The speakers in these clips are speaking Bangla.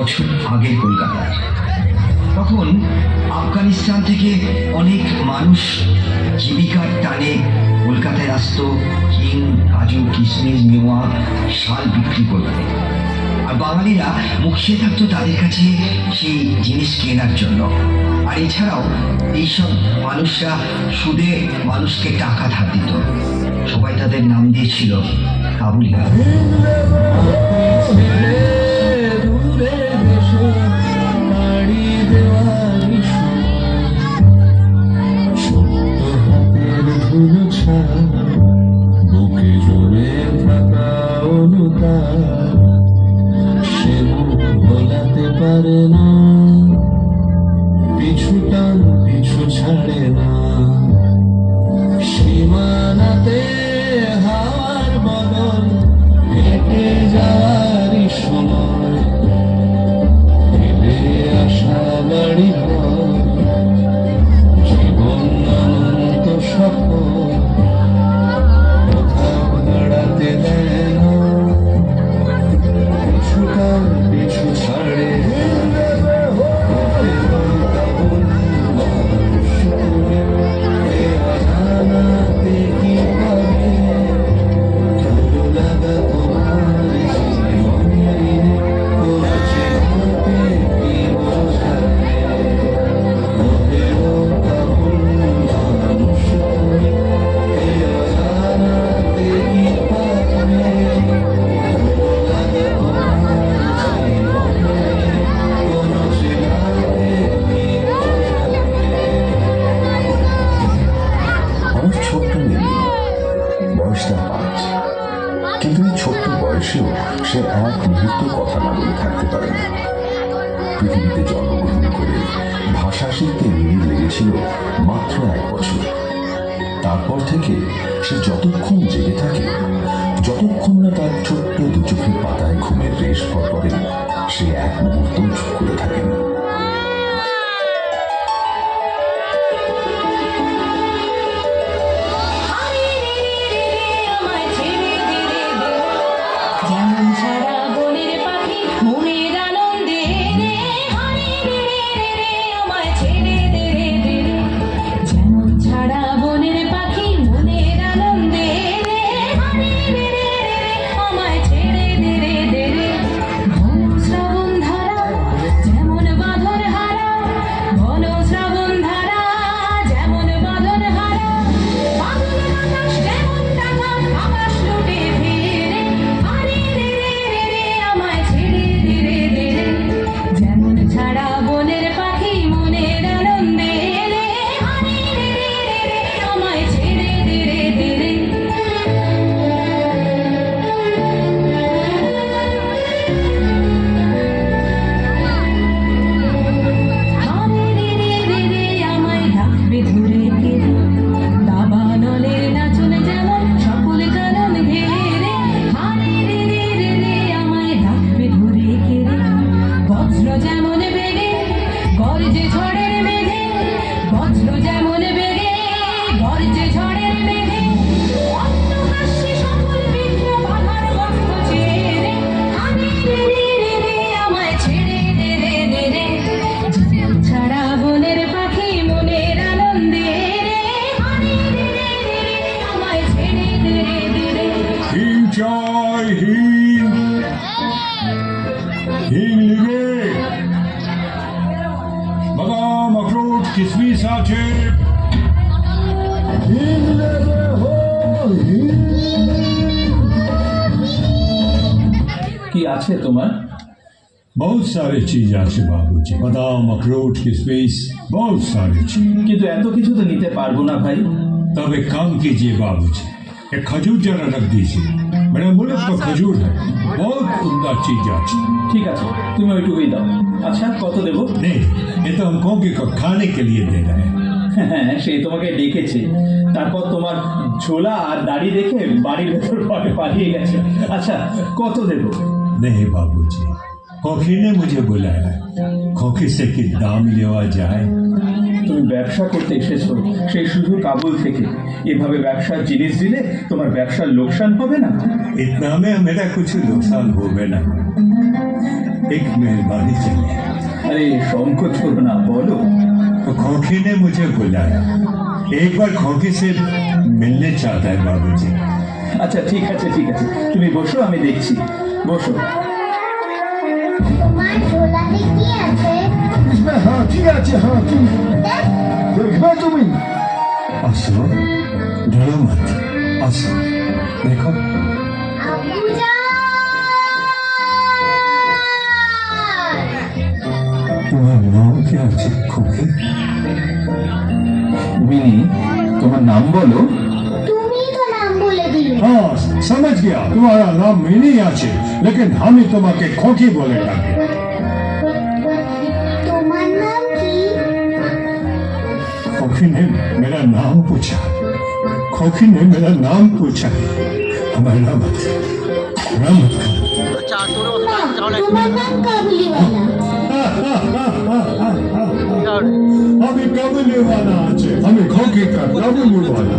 বছর আগে কলকাতায়। তখন আফগানিস্তান থেকে অনেক মানুষ জীবিকার টানে কলকাতায় আসত, কিং, কাজু, কিশমিশ, মেওয়া, শাল বিক্রি করতে। আর বাঙালিরা মুখিয়ে থাকতো তাদের কাছে সেই জিনিস কেনার জন্য। আর এছাড়াও এইসব মানুষরা সুদে মানুষকে টাকা ধার দিত। সবাই তাদের নাম দিয়েছিল কাবুলিয়া। Ciência Burduco. É কি আছে তোমার? বহুত সারে চিজ আছে বাবুজি। বাদাম আখরোট কিসমিস বহুত সারে চিজ। কিন্তু এত কিছু তো নিতে পারব না ভাই। তবে কাম কিজিয়ে বাবুজি। এক খজুর জানা রাখ দিয়েছি মানে মূলত খজুর হ্যাঁ বহুত সুন্দর চিজ আছে। ঠিক আছে তুমি ওইটুকুই দাও। আচ্ছা কত দেবো? नहीं ये तो हमको হ্যাঁ সে তোমাকে ডেকেছে। তারপর তোমার ঝোলা আর দাড়ি দেখে বাড়ির ভেতর পাটে পালিয়ে গেছে। আচ্ছা কত দেব? নেই বাবুজি खोखे ने मुझे बुलाया खोखे সে কি দাম নেওয়া যায়? তুমি ব্যবসা করতে এসেছো সেই শুধু কাবুল থেকে এভাবে ব্যবসার জিনিস দিলে তোমার ব্যবসার লোকসান হবে না इतना में मेरा कुछ नुकसान हो गया ना एक मेहरबानी चाहिए আরে সংকোচ করো না বলো तो खोखी ने मुझे बुलाया एक बार खोखी से मिलने चाहता है बाबूजी আচ্ছা ঠিক আছে ঠিক আছে তুমি বসো আমি দেখছি বসো তোমার ঝোলাতে কি আছে इसमें हाँ ठीक আছে हाँ तुम देखना তুমি আসো डरो मत আসো देखो আব্বুজান তোমার নাম কি আছে खोखी মিনি তোমার নাম বলো তুমি তো নাম বলে দিলে हाँ समझ गया तुम्हारा नाम मिनी আছে लेकिन हम ही তোমাকে खोखी बोले ডাকে खोखी ने मेरा नाम पूछा खोखी ने मेरा नाम पूछा हमारा मत हमारा मत करो। না তোমার নাম কাবুলিওয়ালা আমি কাবুলিওয়ালা আছে আমি খোকি কা কাবুলিওয়ালা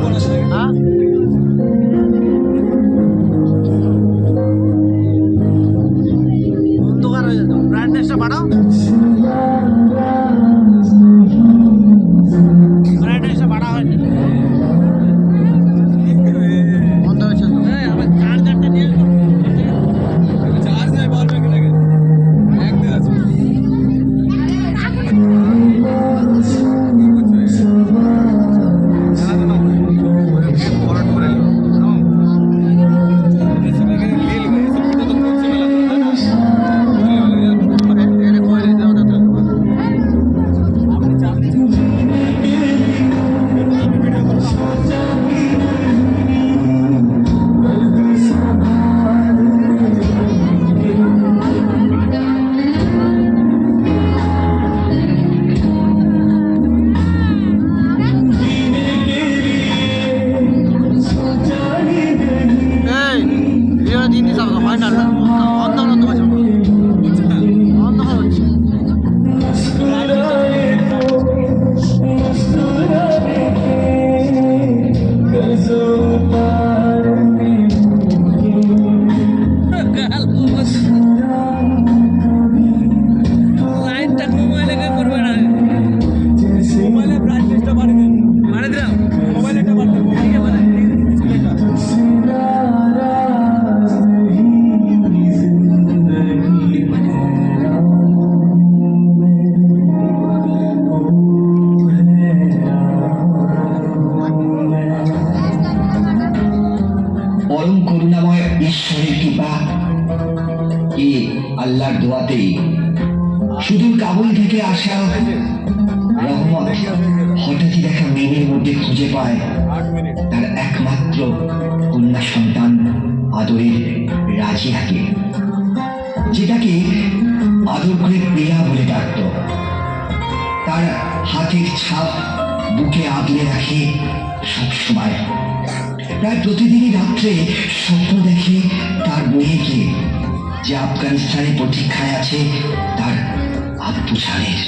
বলে ডাকত তার হাতের ছাপ বুকে আগলে রাখে সবসময়। প্রায় প্রতিদিনই রাত্রে স্বপ্ন দেখে তার মেয়েকে, যে আফগানিস্তানে প্রতীক্ষায় আছে, তার আত্মসারের।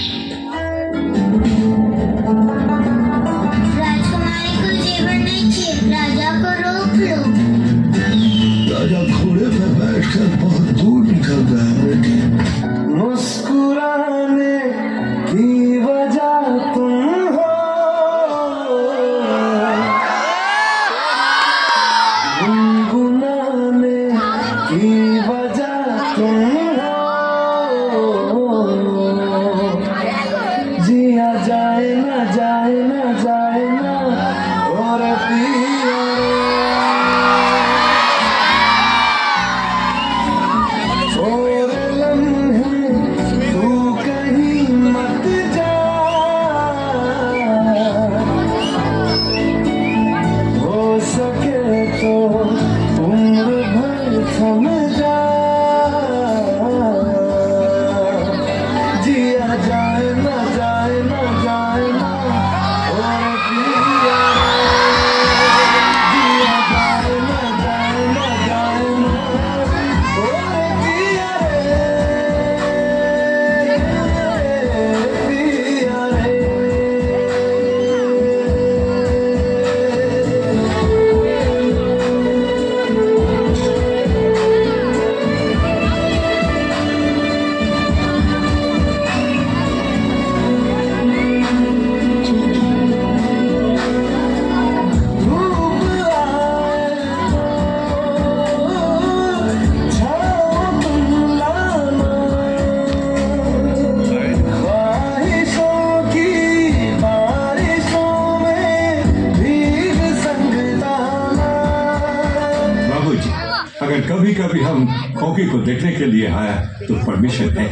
खोकी को देखने के लिए आया तो परमिशन है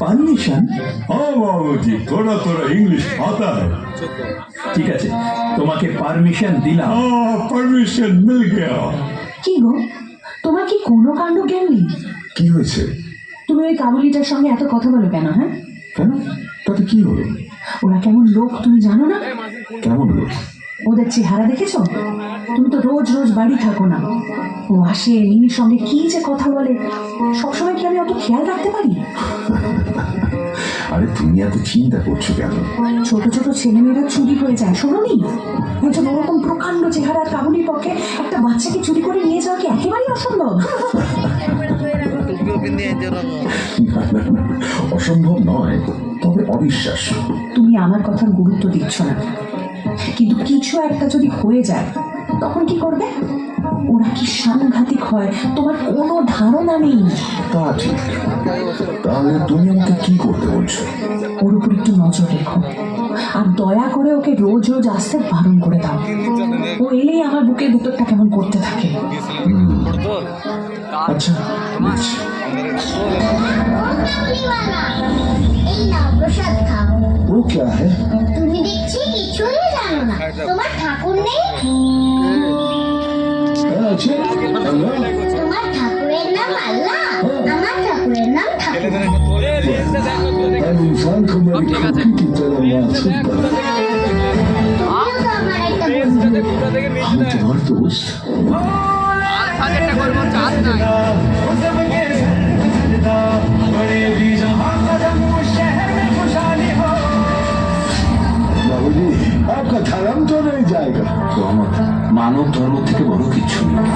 পারমিশন हाँ बाबू जी थोड़ा थोड़ा इंग्लिश आता है ঠিক আছে তোমাকে পারমিশন দিলাম हाँ परमिशन मिल गया কি গো তোমার কি কোনো কাণ্ড জ্ঞান নেই কি হয়েছে তুমি ওই কাবুলিটার সঙ্গে এত কথা বলো কেন হ্যাঁ কেন তাতে কি হলো ওরা কেমন লোক তুমি জানো না কেমন লোক ওদের চেহারা দেখেছ? তুমি তো রোজ রোজ বাড়ি থাকো না। ও আসে মিমির সঙ্গে কি যে কথা বলে সবসময় কি আমি অত খেয়াল রাখতে পারি? আরে তুমি এত চিন্তা করছ কেন? ছোট ছোট ছেলেমেয়েরা চুরি হয়ে যায় শোনোনি? একজন ওরকম প্রকাণ্ড পক্ষে একটা বাচ্চাকে চুরি করে নিয়ে যাওয়া কি একেবারেই অসম্ভব? অসম্ভব নয় তবে অবিশ্বাস্য। তুমি আমার কথার গুরুত্ব দিচ্ছ না। কিন্তু কিছু একটা যদি হয়ে যায় তখন কি করবে ওরা কি সাংঘাতিক হয় তোমার কোনো ধারণা নেই তা ঠিক তাহলে তুমি আমাকে কি করতে বলছো ওর উপর একটু নজর রেখো আর দয়া করে ওকে রোজ রোজ আসতে বারণ করে দাও ও এলেই আমার বুকের ভিতরটা কেমন করতে থাকে আচ্ছা বুঝছি কাবুলিওয়ালা এই নাও প্রসাদ খাও ও क्या है তুমি দেখছি কিছুই জানো না তোমার ঠাকুর নেই? তোমার দোষ করব চাঁদ নাই। সব কথায়ন্তরের জায়গা। মানব ধর্ম থেকে বড় কিছু নেই।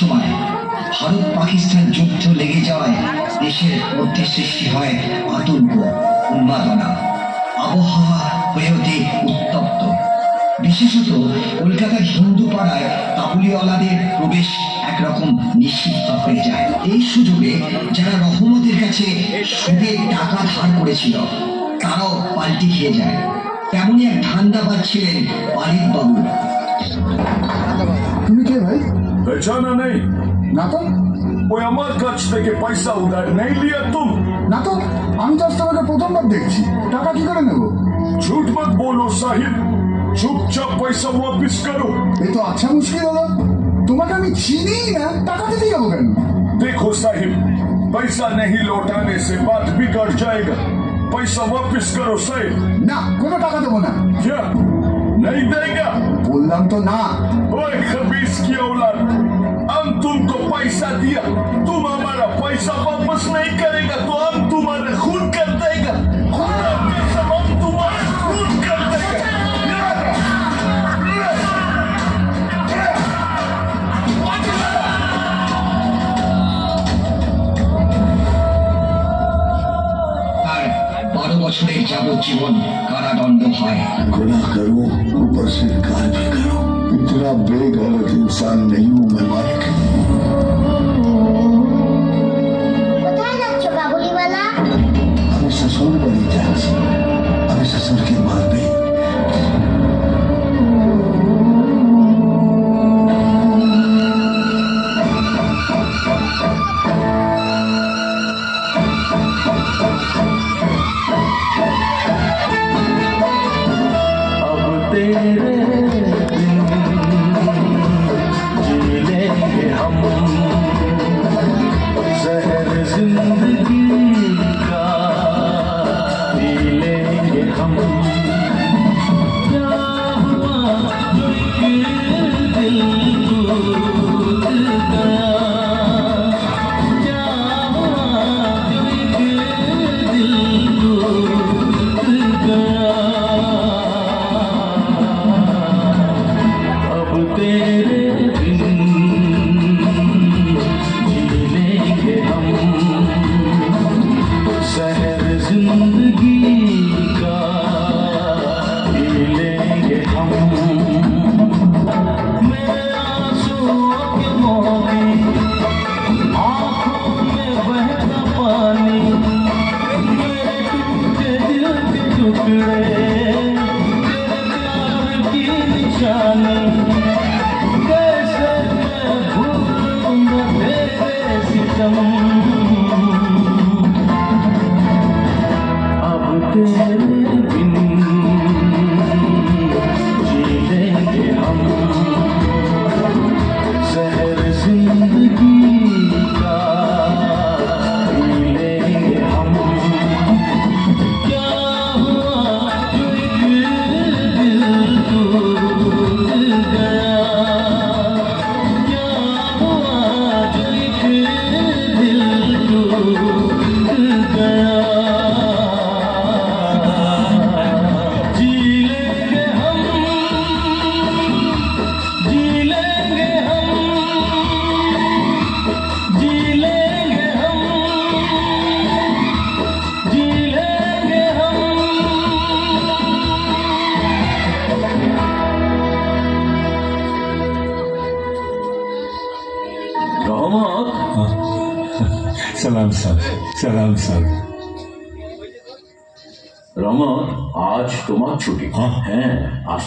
সময় ভারত পাকিস্তান যুদ্ধ লেগে যাওয়ায় দেশের মধ্যে সৃষ্টি হয় আতঙ্ক, উন্মাদনা। আবহাওয়া হয়ে ওঠে উত্তপ্ত। বিশেষত কলকাতার হিন্দু পাড়ায় কাবুলিওয়ালাদের প্রবেশ একরকম নিষিদ্ধ হয়ে যায়। এই সুযোগে যারা রহমতের কাছে সুদে টাকা ধার করেছিল, তারাও পাল্টি খেয়ে যায়। তেমনই এক ধান্দাবাজ ছিলেন বাবু पहचाना नहीं না তো कोई अमर खर्च देके पैसा उधार नहीं लिया तुम না তো আমি তো আজ তোমাকে প্রথমবার দেখছি টাকা কি করে নেবো झूठ मत बोलो साहिब चुपचाप पैसा वापिस करो এ তো আচ্ছা মুশকিল হলো তোমাকে আমি চিনি না টাকা দিতে যাবো কেন देखो साहिब पैसा नहीं लौटाने से बात बिगड़ जाएगा पैसा वापिस करो साहिब না কোনো টাকা দেবো না क्या नहीं देगा बोलना तो ना ओए खबीस की औलाद हम तुमको पैसा दिया तुम हमारा पैसा वापस नहीं करेगा तो हम तुम्हारे खून का বারো বছরের যাবজ্জীবন কারাদণ্ড হয় गुनाह करो ऊपर से कार भी करो इतना बेगलत इंसान नहीं हूं मैं मालिक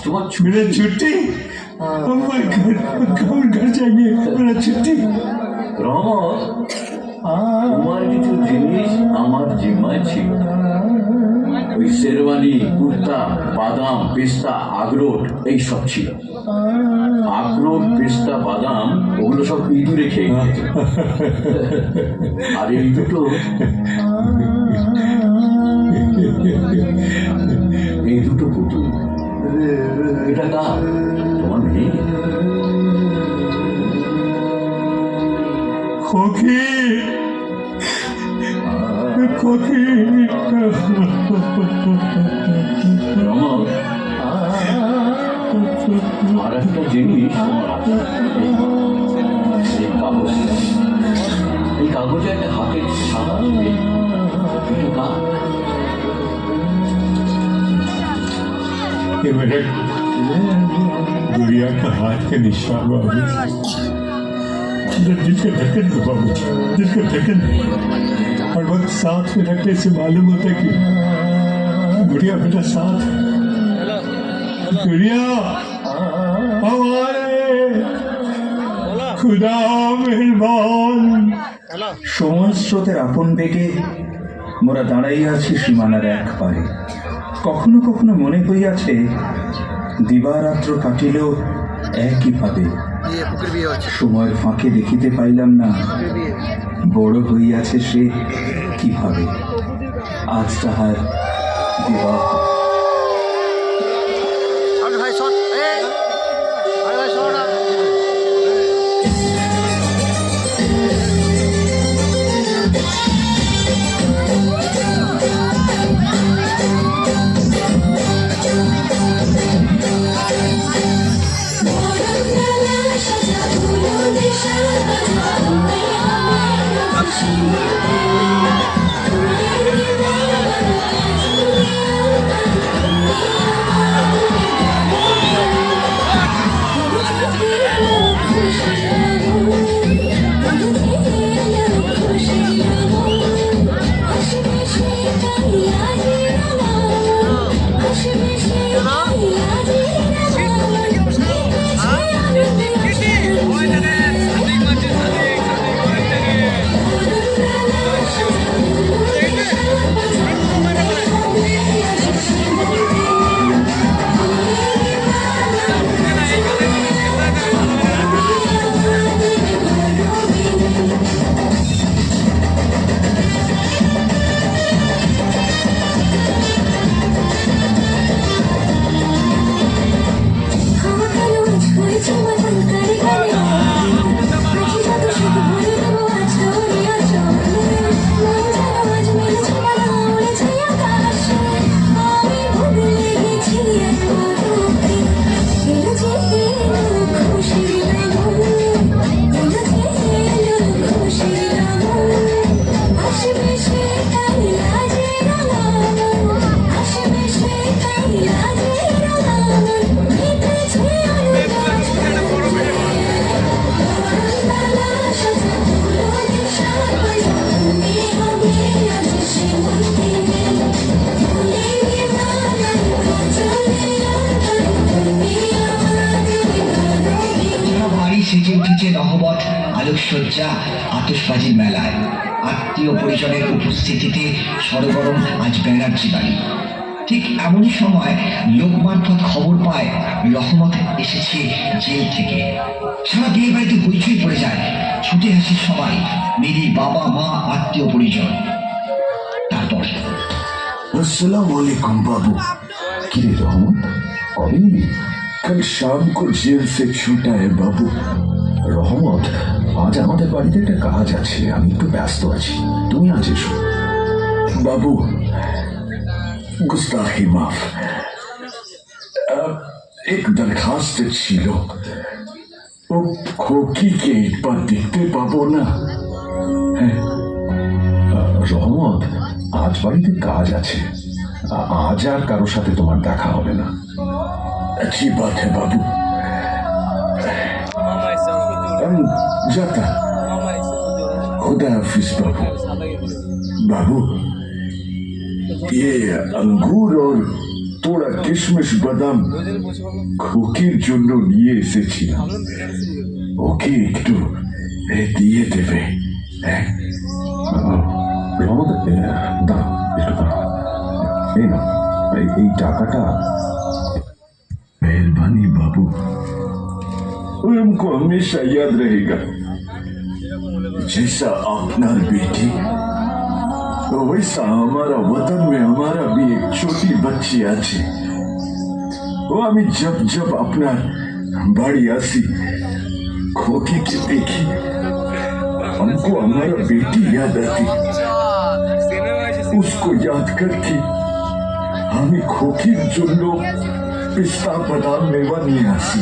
তোমার ছুটি मेरा छुट्टी अब मैं घर घर घर जाएंगे मेरा छुट्टी রহমত তোমার কিছু জিনিস আমার জিম্মায় ছিল ওই শেরওয়ানি কুর্তা বাদাম পেস্তা আখরোট এই সব ছিল আখরোট পেস্তা বাদাম ওগুলো সব ইঁদুরে খেয়ে গেছে আর এই দুটো এই দুটো পুতুল এটা তোমার মেয়ে? খোকি। খোকি। আর একটা জিনিস এই কাগজটা এই কাগজে একটা হাতে সাদা এটা ये मेरे गुड़िया का हाथ का निशान बाबू जिसका ढक्कन को बाबू जिसका ढक्कन हर वक्त साथ में रखने से मालूम होता है कि गुड़िया बेटा साथ है। गुड़िया हमारे खुदा मेहरबान সময় স্রোতের আপন বেগে মোরা দাঁড়াইয়া আছি সীমানার এক পারে কখনো কখনো মনে হইয়াছে দিবারাত্র কাটিল একইভাবে সময়ের ফাঁকে দেখিতে পাইলাম না, বড় হইয়াছে সে কীভাবে? আজ তাহার বিবাহ। আলোকসজ্জা আতসবাজির মেলায় আত্মীয় পরিজনের উপস্থিতিতে সরগরম আজ ব্যানার্জি বাড়ি ঠিক এমনই সময় লোক মারফত খবর পায় রহমত এসেছে জেল থেকে সারা বিয়ে বাড়িতে হইচই পড়ে যায় ছুটে আসে সবাই মেরির বাবা মা আত্মীয় পরিজন তারপর अस्सलाम वालेकुम बाबू किरे रहमत कभी नहीं कल शाम को जेल से छूटा है बाबू রহমত, আজ আমাদের বাড়িতে একটা কাজ আছে, আমি একটু ব্যস্ত আছি। তুমি আজ এসো। বাবু, গুস্তাখি মাফ। এক দরখাস্ত ছিল। ও খোকিকে একবার দেখতে পাবো না? হ্যাঁ। রহমত, আজ বাড়িতে কাজ আছে। আজ আর কারোর সাথে তোমার দেখা হবে না। কি বাত হ্যাঁ বাবু? ওষুধ দিও हम जाता মামা এসে ওষুধ দিও खुदा हाफिज बाबू সাদা গেছে बाबू ये अंगूर और थोड़ा किशमिश बादाम রোজের বসে পাবো খুকির জন্য নিয়ে এসেছিলাম ওকে একটু এ, দিয়ে দেবে হ্যাঁ রহমত দাঁড়াও একটু দাঁড়াও এই না এই টাকাটা मेहरबानी बाबू उनको हमेशा याद रहेगा। जैसा अपना बेटी तो वैसा हमारा वतन में हमारा भी एक छोटी बच्ची आछे। वो हमें जब जब अपना बड़ी आसी, खोकी की देखी, हमको हमारा बेटी याद आती। उसको याद करके हमें खोखी जुल्लो पिस्ता बादाम मेवा नहीं आसी।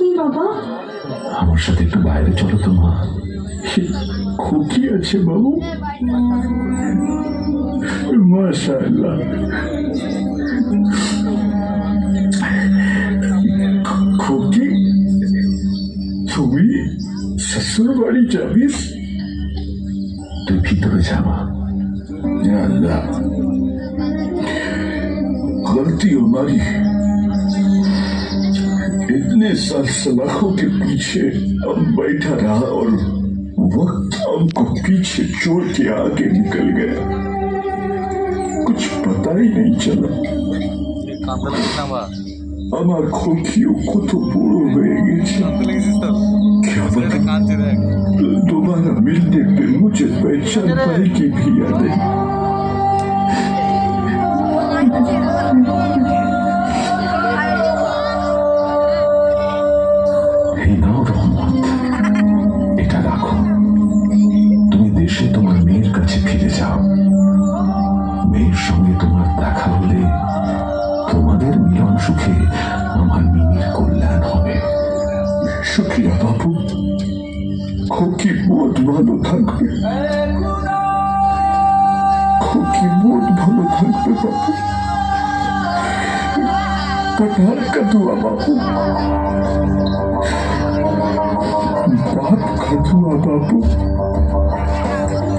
কি বাবা? আমার সাথে একটু বাইরে চলো তো মা। খুকি আছে বাবু। মাশাআল্লাহ। খুকি তুমি শ্বশুর বাড়ি যাবিস? তুই ভিতরে যাবা আল্লাহ। গলতি আমারই। इतने साल सलाखों के पीछे हम बैठा रहा और वक्त हमको पीछे छोड़ के आगे निकल गया कुछ पता ही नहीं चला কান্দা লাগিস না বা আমার খোকিও কত বড় হয়ে গেছে কান্দা লাগিস তো क्या এটা पता কাঁদছে দেখ दोबारा मिलने पे मुझे पहचान पाएगी भी या नहीं खतुआ बाबू बात खतुआ बाबू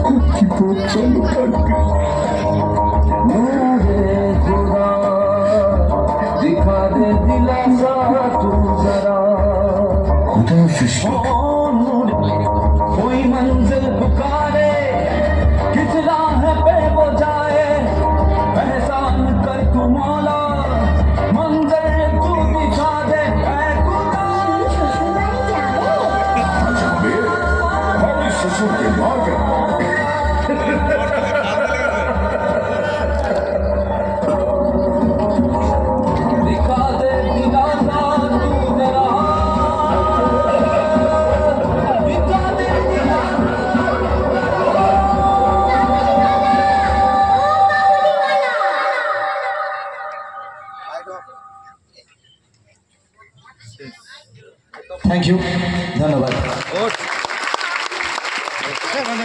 कुछ को चलो मेरे खुदा दिखा दे दिलासा तू जरा खुदा सृष्टि